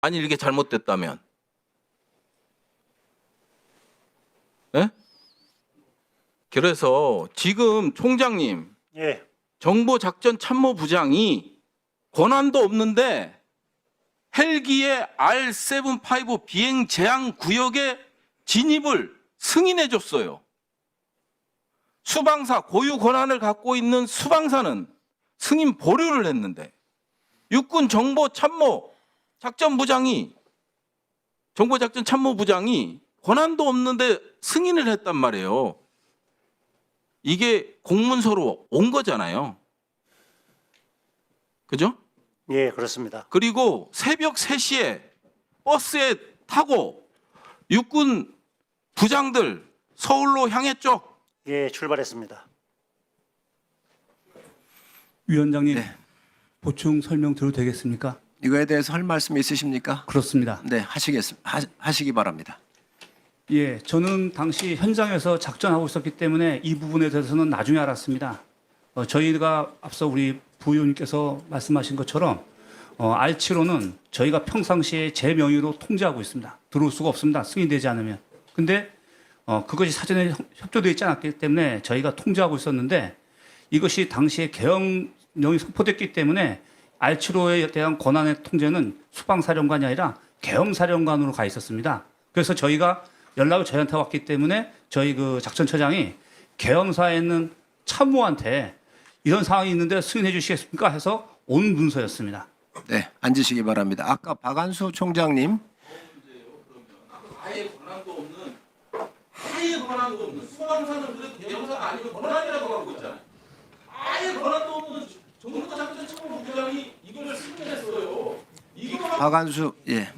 만일 이게 잘못됐다면. 예? 그래서 지금 총장님 예, 정보작전 참모부장이 권한도 없는데 헬기의 R75 비행 제한 구역에 진입을 승인해 줬어요. 수방사 고유 권한을 갖고 있는 수방사는 승인 보류를 했는데 육군 정보 참모 작전부장이 정보작전 참모부장이 권한도 없는데 승인을 했단 말이에요. 이게 공문서로 온 거잖아요. 그죠? 예, 그렇습니다. 그리고 새벽 3시에 버스에 타고 육군 부장들 서울로 향했죠. 예, 출발했습니다. 위원장님 네. 보충 설명 드려도 되겠습니까? 이거에 대해서 할 말씀 있으십니까? 그렇습니다. 네, 하시겠 하, 하시기 바랍니다. 예, 저는 당시 현장에서 작전하고 있었기 때문에 이 부분에 대해서는 나중에 알았습니다. 어, 저희가 앞서 우리 부의원님께서 말씀하신 것처럼 어, R7호는 저희가 평상시에 제 명의로 통제하고 있습니다. 들어올 수가 없습니다. 승인되지 않으면. 근데 어, 그것이 사전에 협- 협조되어 있지 않았기 때문에 저희가 통제하고 있었는데 이것이 당시에 계엄령이 선포됐기 때문에 R7호에 대한 권한의 통제는 수방사령관이 아니라 계엄사령관으로 가 있었습니다. 그래서 저희가 연락을 저희한테 왔기 때문에 저희 그 작전처장이 계엄사에 있는 참모한테 이런 상황이 있는데 승인해 주시겠습니까? 해서 온 문서였습니다. 네, 앉으시기 바랍니다. 아까 박안수 총장님, 아예 권한도 없는 아예 권한도 없는 수방사는 그래도 대형사가 아니면 권한이라고 하고 있잖아요. 아예 권한도 없는 정보작전참모부장이 이거를 승인했어요. 이거 박안수 예,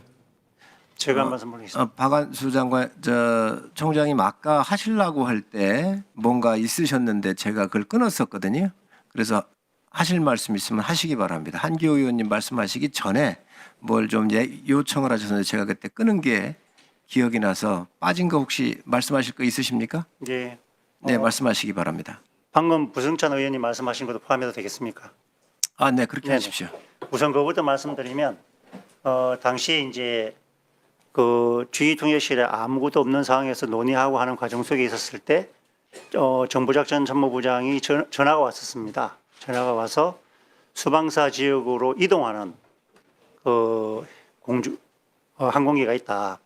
제가 한 말씀 드리겠습니다. 어, 박안수 장관 저 총장님 아까 하시려고 할 때 뭔가 있으셨는데 제가 그걸 끊었었거든요. 그래서 하실 말씀 있으면 하시기 바랍니다. 한기호 의원님 말씀하시기 전에 뭘 좀 요청을 하셨는데 제가 그때 끊은 게 기억이 나서 빠진 거 혹시 말씀하실 거 있으십니까? 예, 네, 어. 말씀하시기 바랍니다. 방금 부승찬 의원님 말씀하신 것도 포함해도 되겠습니까? 아, 네, 그렇게 네네. 하십시오. 우선 그것부터 말씀드리면 어, 당시에 이제 그 주의통역실에 아무것도 없는 상황에서 논의하고 하는 과정 속에 있었을 때 어, 정보작전 참모부장이 전, 전화가 왔었습니다. 전화가 와서 수방사 지역으로 이동하는 그 공주 어, 항공기가 있다.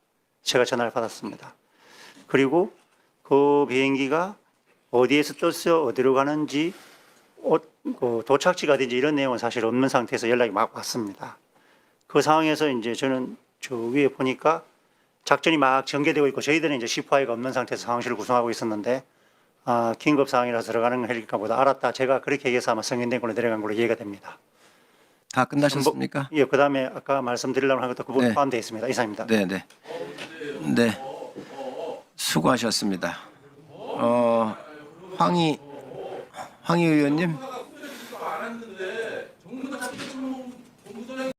제가 전화를 받았습니다. 그리고 그 비행기가 어디에서 떴어요, 어디로 가는지 어, 그 도착지가 어딘지 이런 내용은 사실 없는 상태에서 연락이 막 왔습니다. 그 상황에서 이제 저는 저 위에 보니까 작전이 막 전개되고 있고 저희들은 이제 시파이가 없는 상태에서 상황실을 구성하고 있었는데 아, 긴급 상황이라서 들어가는 헬기가 보다 알았다. 제가 그렇게 얘기해서 아마 승인된 걸로 내려간 걸로 이해가 됩니다. 다 끝나셨습니까? 예, 그 다음에 아까 말씀드리려고 한 것도 그 부분 네. 포함되어 있습니다. 이상입니다. 네, 네. 네. 수고하셨습니다. 어, 황희 황희 의원님.